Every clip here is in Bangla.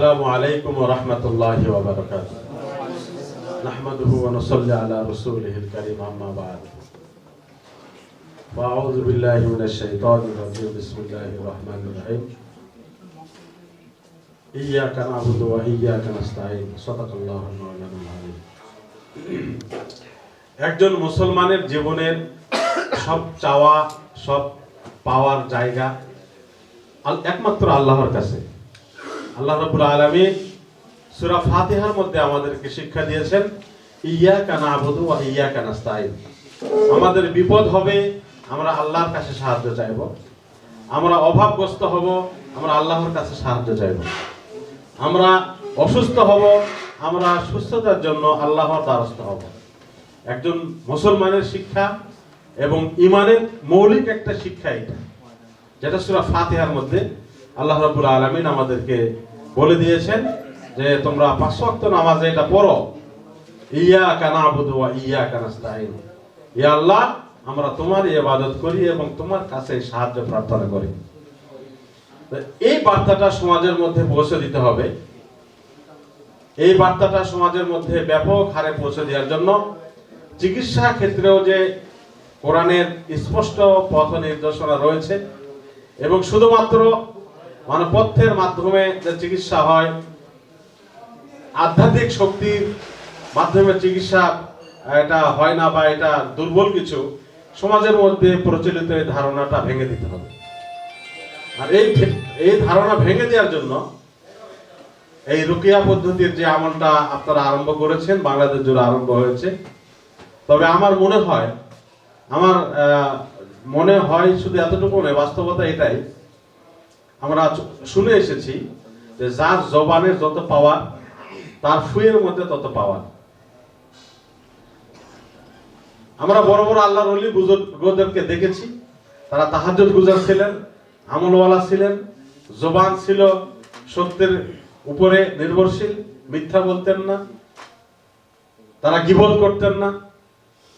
السلام عليكم ورحمة الله وبركاته نحمده ونصلي على رسوله الكريم أما بعد فأعوذ بالله من الشيطان الرجيم بسم الله الرحمن الرحيم إياك نعبد وإياك نستعين صدق الله المولانا العظيم একজন মুসলমানের জীবনের সব চাওয়া সব পাওয়ার জায়গা আল- একমাত্র আল্লাহর কাছে আল্লাহ রাব্বুল আলামিন সূরা ফাতিহার মধ্যে আমাদেরকে শিক্ষা দিয়েছেন ইয়া ইyyaka না'বুদু ওয়া ইyyaka নাস্তাইন আমাদের বিপদ হবে, আমরা আল্লাহর কাছে সাহায্য চাইব। আমরা অভাবগ্রস্ত হব, আমরা আল্লাহর কাছে সাহায্য চাইব। আমরা অসুস্থ হব, আমরা সুস্থতার জন্য আল্লাহর দ্বারস্থ হব। একজন মুসলমানের শিক্ষা এবং ইমানের মৌলিক একটা শিক্ষা এটা, যেটা সূরা ফাতিহার মধ্যে আল্লাহ রাব্বুল আলামিন আমাদেরকে বলে দিয়েছেন যে তোমরা পাঁচ ওয়াক্ত নামাজে এটা পড়ো। ইয়াকা নাবুদু ওয়া ইয়াকা নাস্তাইন ইয়া আল্লাহ, আমরা তোমার ইবাদত করি এবং তোমার কাছে সাহায্য প্রার্থনা করি। এই বার্তাটা সমাজের মধ্যে পৌঁছে দিতে হবে। এই বার্তাটা সমাজের মধ্যে ব্যাপক হারে পৌঁছে দেওয়ার জন্য চিকিৎসা ক্ষেত্রেও যে কোরআনের স্পষ্ট পথ নির্দেশনা রয়েছে এবং শুধুমাত্র মানে পথ্যের মাধ্যমে যে চিকিৎসা হয়, আধ্যাত্মিক শক্তির মাধ্যমে চিকিৎসা, এটা হয় না বা এটা দুর্বল কিছু, সমাজের মধ্যে প্রচলিত এই ধারণাটা ভেঙে দিতে হবে। আর এই এই ধারণা ভেঙে দেওয়ার জন্য এই রুকিয়া পদ্ধতির যে আমলটা আপনারা আরম্ভ করেছেন, বাংলাদেশ জুড়ে আরম্ভ হয়েছে, তবে আমার মনে হয়, আমার মনে হয় শুধু এতটুকু নয়, বাস্তবতা এটাই আমরা শুনে এসেছি যে যার জবানের যত পাওয়ার, তার ফুয়ের মধ্যে তত পাওয়ার। আমরা বড় বড় আল্লাহর অলি বুজুর্গদেরকে দেখেছি। তারা তাহাজ্জুদ গুজার ছিলেন, আমলওয়ালা ছিলেন, জবান ছিল সত্যের উপরে নির্ভরশীল, মিথ্যা বলতেন না। তারা গিবল করতেন না,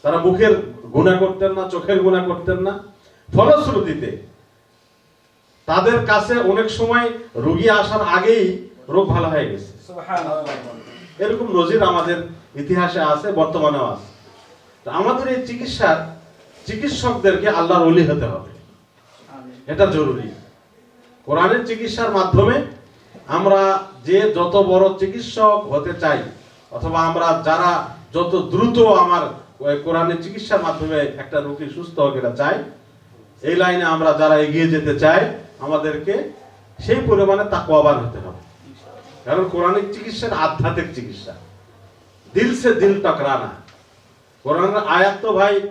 তারা মুখের গুণা করতেন না, চোখের গুণা করতেন না। ফলশ্রুতিতে তাদের কাছে অনেক সময় রোগী আসার আগেই রোগ ভালো হয়ে গেছে। এরকম নজির আমাদের ইতিহাসে আছে বর্তমানেও আছে। তো আমাদের এই চিকিৎসার চিকিৎসকদেরকে আল্লাহর অলি হতে হবে। এটা জরুরি। কোরআনের চিকিৎসার মাধ্যমে আমরা যে যত বড় চিকিৎসক হতে চাই অথবা আমরা যারা যত দ্রুত আমার ওই কোরআনের চিকিৎসার মাধ্যমে একটা রোগী সুস্থ হোক এটা চাই এই লাইনে আমরা যারা এগিয়ে যেতে চাই আমাদেরকে সেই পরিমাণে তাকওয়াবান হতে হবে। কারণ কোরআনিক চিকিৎসার আধ্যাত্মিক চিকিৎসা। দিল সে দিল টকরানা। কোরআনের আয়াত তো ভাই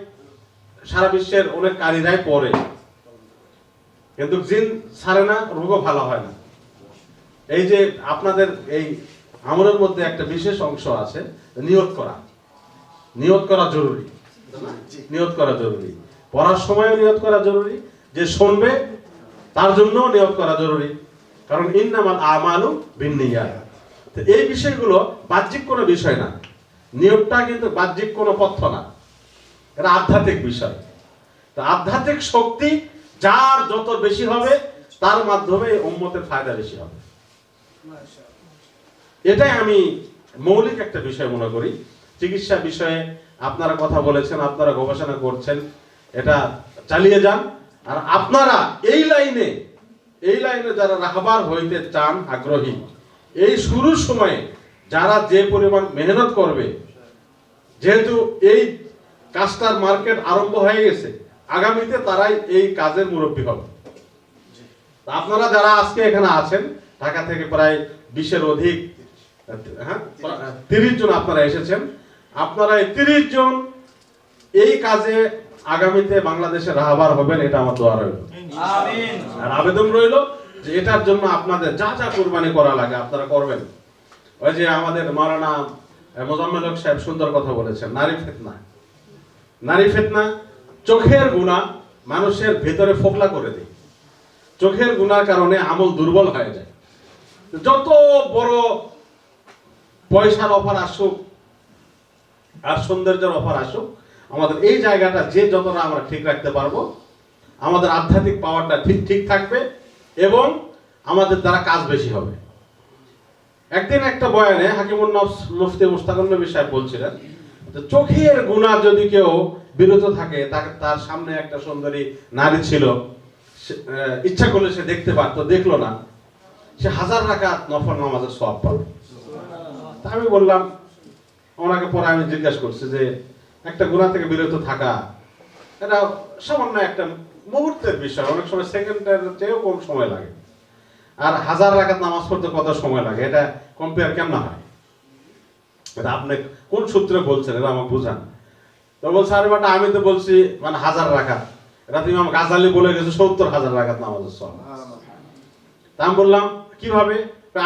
সারা বিশ্বের অনেক কারীরাই পড়ে। কিন্তু জিন ছাড়ে না রোগও ভালো হয় না। এই যে আপনাদের এই আমলের মধ্যে একটা বিশেষ অংশ আছে নিয়ত করা। নিয়ত করা জরুরি। নিয়ত করা জরুরি। পড়ার সময়ও নিয়ত করা জরুরি। যে শুনবে তার জন্য নিয়োগ করা জরুরি। কারণ ইন্নামাল আমালু বিন্নিয়া তো এই বিষয়গুলো বাহ্যিক কোনো বিষয় না। নিয়োগটা কিন্তু বাহ্যিক কোনো পথ্য না। এটা আধ্যাত্মিক বিষয়। তো আধ্যাত্মিক শক্তি যার যত বেশি হবে, তার মাধ্যমে উম্মতের ফায়দা বেশি হবে। এটাই আমি মৌলিক একটা বিষয় মনে করি। চিকিৎসা বিষয়ে আপনারা কথা বলেছেন, আপনারা গবেষণা করছেন, এটা চালিয়ে যান। আর আপনারা এই লাইনে এই লাইনে যারা রাহবার হইতে চান আগ্রহী, এই শুরুর সময়ে যারা যে পরিমাণ মেহনত করবে, যেহেতু এই কাজটার মার্কেট আরম্ভ হয়ে গেছে, আগামীতে তারাই এই কাজের মুরব্বী হবে। আপনারা যারা আজকে এখানে আছেন, ঢাকা থেকে প্রায় বিশের অধিক হ্যাঁ তিরিশ জন আপনারা এসেছেন, আপনারা এই তিরিশ জন এই কাজে আগামীতে বাংলাদেশে রাহবার হবেন এটা আমার দোয়া রইল। আর আবেদন রইল যে এটার জন্য আপনাদের যা যা কোরবানি করা লাগে আপনারা করবেন। ওই যে আমাদের মারানা মোজাম্মেল সাহেব সুন্দর কথা বলেছেন নারী ফেতনা। নারী ফেতনা চোখের গুণা মানুষের ভেতরে ফোকলা করে দেয়। চোখের গুণার কারণে আমল দুর্বল হয়ে যায়। যত বড় পয়সার অফার আসুক আর সৌন্দর্যের অফার আসুক আমাদের এই জায়গাটা যে যতটা আমরা ঠিক রাখতে পারব, আমাদের আধ্যাত্মিক পাওয়ারটা ঠিক ঠিক থাকবে এবং আমাদের দ্বারা কাজ বেশি হবে। একদিন একটা বয়ানে হাকিমুন নফস, মুফতি মুস্তাকুল নবী সাহেব বলছিলেন চোখের গুণা যদি কেউ বিরত থাকে, তাকে তার সামনে একটা সুন্দরী নারী ছিল ইচ্ছা করলে সে দেখতে পারতো, দেখল না, সে হাজার রাকাত নফল নামাজের সব পাবে। তা আমি বললাম, ওনাকে পরে আমি জিজ্ঞাসা করছি যে একটা গুণা থেকে বিরত থাকা এটা সামান্য একটা মুহূর্তের বিষয়। অনেক সময় সেকেন্ডের চেয়েও কম সময় লাগে। আর হাজার রাকাত নামাজ পড়তে কত সময় লাগে এটা কম্পেয়ার কেমন হয়? এটা আপনি কোন সূত্রে বলছেন এটা আমাকে বুঝান। তো বলছে আরে বাটা আমি তো বলছি মানে হাজার রাকাত। এটা তুমি আমার গাজালি বলে গেছে সত্তর হাজার রাকাত নামাজের সব তা আমি বললাম কীভাবে?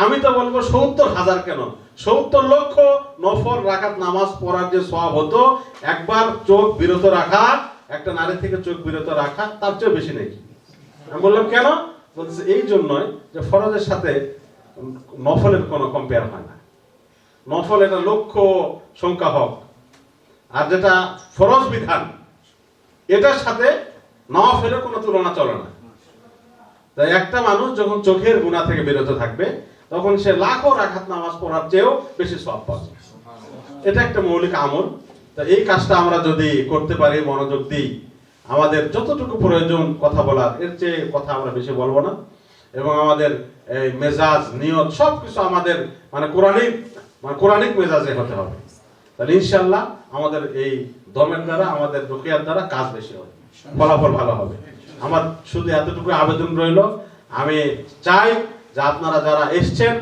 আমি তো বলব সত্তর হাজার কেন? সত্তর লক্ষ নফল রাখাত নামাজ পড়ার যে সব হতো, একবার চোখ বিরত রাখা, একটা নারী থেকে চোখ বিরত রাখা, তার চেয়ে বেশি নেই। আমি বললাম, কেন? বলছে এই জন্যই যে ফরজের সাথে নফলের কোনো কম্পেয়ার হয় না। নফল এটা লক্ষ সংখ্যা হোক, আর যেটা ফরজ বিধান, এটার সাথে নফলের কোনো তুলনা চলে না। তাই একটা মানুষ যখন চোখের গুণা থেকে বিরত থাকবে তখন সে লাখো রাখাত নামাজ পড়ার চেয়েও বেশি সব পাবে। এটা একটা মৌলিক আমল। তা এই কাজটা আমরা যদি করতে পারি, মনোযোগ দিই, আমাদের যতটুকু প্রয়োজন কথা বলার, এর চেয়ে কথা আমরা বেশি বলব না। এবং আমাদের এই মেজাজ, নিয়ত সব কিছু আমাদের মানে কোরআনিক মানে কোরআনিক মেজাজে হতে হবে। তাহলে ইনশাল্লাহ আমাদের এই দমের দ্বারা, আমাদের রুকিয়ার দ্বারা কাজ বেশি হবে। ফলাফল ভালো হবে। আমার শুধু এতটুকু আবেদন রইল, আমি চাই যে আপনারা যারা এসছেন,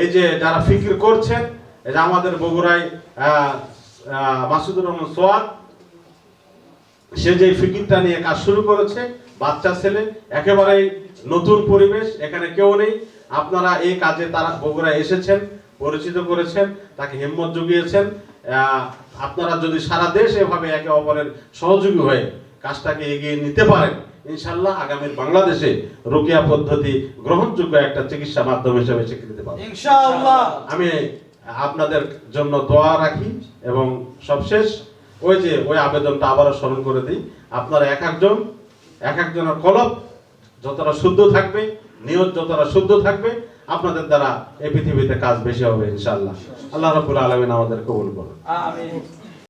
এই যে যারা ফিকির করছেন, এই যে আমাদের বগুড়ায় মাসুদুর রহমান সোয়াদ সে যে ফিকিরটা নিয়ে কাজ শুরু করেছে, বাচ্চা ছেলে, একেবারেই নতুন পরিবেশ, এখানে কেউ নেই। আপনারা এই কাজে তারা বগুড়ায় এসেছেন, পরিচিত করেছেন, তাকে হিম্মত জুগিয়েছেন। আপনারা যদি সারা দেশ এভাবে একে অপরের সহযোগী হয়ে কাজটাকে এগিয়ে নিতে পারেন। ইনশাল্লাহ আগামীর বাংলাদেশে রোকিয়া পদ্ধতি গ্রহণযোগ্য একটা চিকিৎসা মাধ্যম হিসেবে স্বীকৃতি পাবে ইনশাআল্লাহ। আমি আপনাদের জন্য দোয়া রাখি এবং সবশেষ ওই যে ওই আবেদনটা আবারও স্মরণ করে দিই আপনারা এক একজন এক একজনের কলব যতটা শুদ্ধ থাকবে নিয়ত যতটা শুদ্ধ থাকবে আপনাদের দ্বারা এই পৃথিবীতে কাজ বেশি হবে ইনশাআল্লাহ। আল্লাহ রাব্বুল আলামিন আমাদের কবুল করুন। আমিন।